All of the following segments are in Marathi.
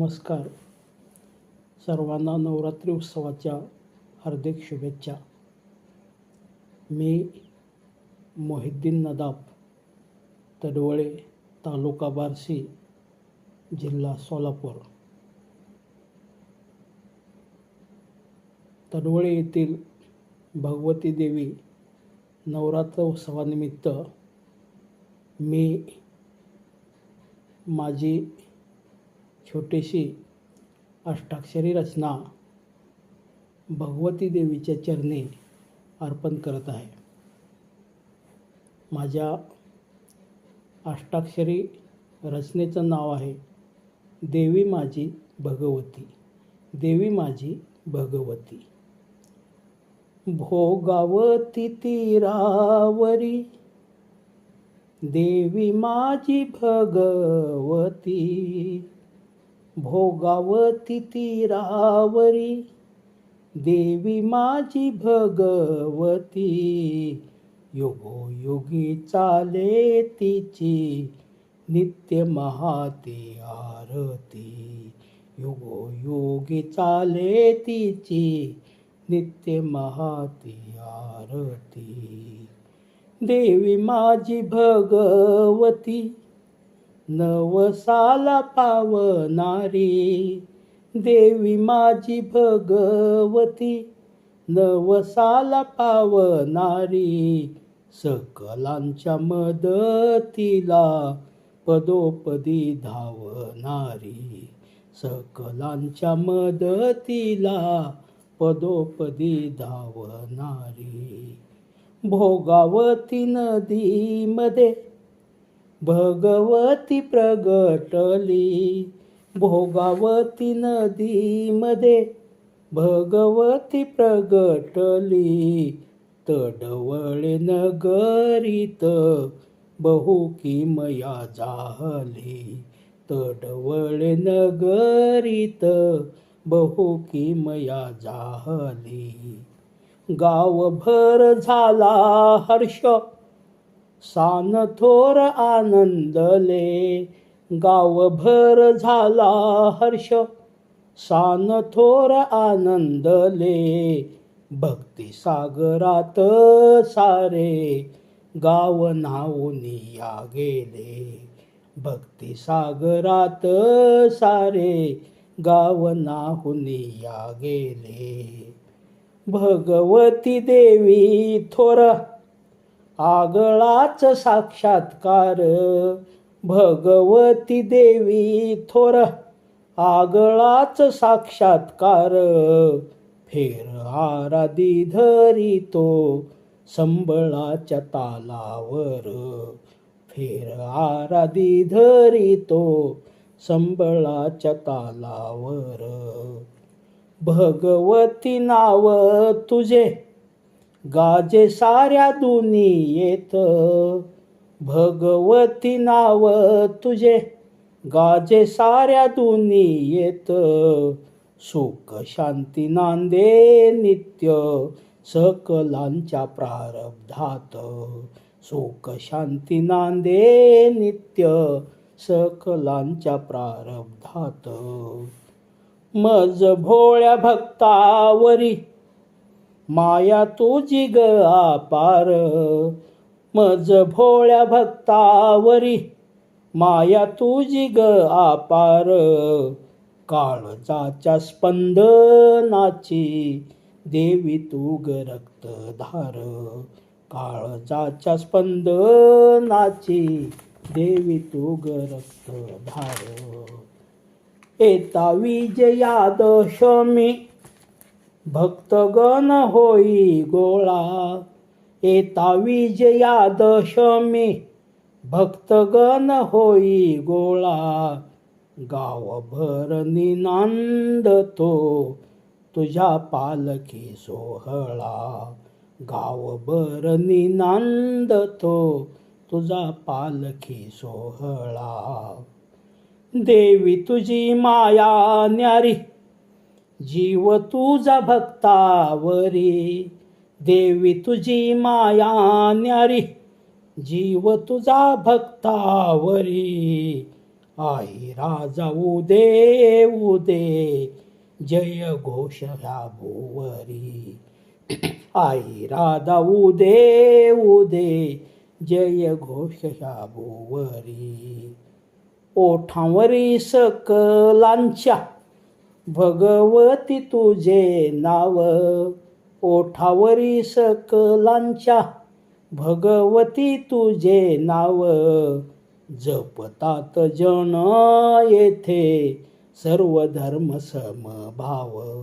नमस्कार. सर्वांना नवरात्री उत्सवाच्या हार्दिक शुभेच्छा. मी मोहिद्दीन नदाब तडवळे तालुका बार्शी जिल्हा सोलापूर. तडवळे येथील भगवती देवी नवरात्र उत्सवानिमित्त मी माझी छोटीशी अष्टाक्षरी रचना भगवती देवीच्या चरणी अर्पण करत आहे. माझ्या अष्टाक्षरी रचनेचं नाव आहे देवी माझी भगवती देवी माझी भगवती. भोगावती तीरावरी देवी माझी भगवती भोगावती तीरावरी देवी माझी भगवती. योगोयोगी चाले तिची नित्य महाती आरती. योगोयोगी चाले तिची नित्य महाती आरती. देवी माझी भगवती नवसाला पावणारी. देवी माझी भगवती नवसाला पावणारी. सकलांच्या मदतीला पदोपदी धावणारी. सकलांच्या मदतीला पदोपदी धावणारी. भोगावती नदीमध्ये भगवती प्रगटली. भोगावती नदीमध्ये भगवती प्रगटली. तडवळे नगरीत बहुकिमया जाहली. तडवळे नगरीत बहुकिमया जाहली. गावभर झाला हर्ष. सान थोर आनंदले गावभर झाला हर्ष. सान थोर आनंदले भक्ती सागरात सारे. गाव नावनिया गेले. भक्ती सागरात सारे. गाव नाहुनिया गेले. भगवती देवी थोर आगळाच साक्षात्कार. भगवती देवी थोर आगळाच साक्षात्कार. फेर आराधी धरितो संबळाच्या तालावर. फेर आराधी धरितो संबळाच्या तालावर. भगवती नाव तुझे गाजे साऱ्या दुनियेत. भगवती नाव तुझे. गाजे साऱ्या दुनियेत. सुख शांती नांदे नित्य सकलांच्या प्रारब्धात. सुख शांती नांदे नित्य सकलांच्या प्रारब्धात. मज भोळ्या भक्तावरी माया तुझी ग आपार. मज भोळ्या भक्तावरी माया तुझी ग आपार. काळजाच्या स्पंदनाची देवी तू ग रक्तधार. काळजाच्या स्पंदनाची देवी तू ग रक्तधार. एता विजयादशमी भक्तगण होई गोळा. येता विजयादशमी भक्तगण होई गोळा. गावभर निनांदतो. तुझ्या पालखी सोहळा. गावभर निनांदतो. तुझा पालखी सोहळा. देवी तुझी माया न्यारी. जीव तुझा भक्तावरी देवी तुझी माया न्यारी जीव तुझा भक्तावरी. आई राजा उदे उदे जय घोष ह्या भुवरी आई राधा उदे उदे जय घोष ह्या भुवरी ओठांवरी सकलांच्या भगवती तुझे नाव ओठावरी सकलांच्या भगवती तुझे नाव जपतात जन येथे सर्व धर्म समभाव.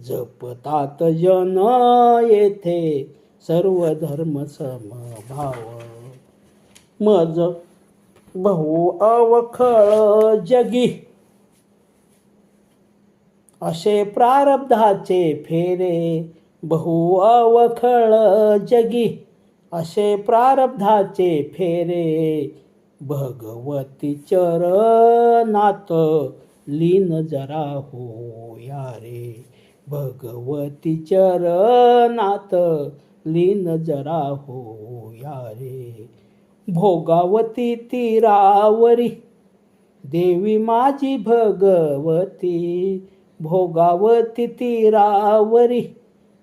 जपतात जन येथे सर्व धर्म समभाव. मज बहु अवखळ जगी असे प्रारब्धाचे फेरे बहु अवखळ जगी. असे प्रारब्धाचे फेरे भगवती चरणात लीन जरा हो रे. भगवती चरणात लीन जरा हो रे. भोगावती तीरावरी देवी माझी भगवती भोगावती तीरावरी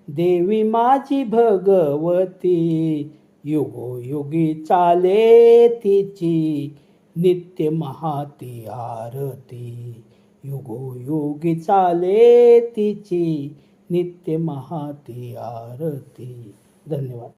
देवी माझी भगवती. युगोयुगी चाले तिची नित्य महाती आरती. युगोयुगी चाले तिची नित्य महाती आरती. धन्यवाद.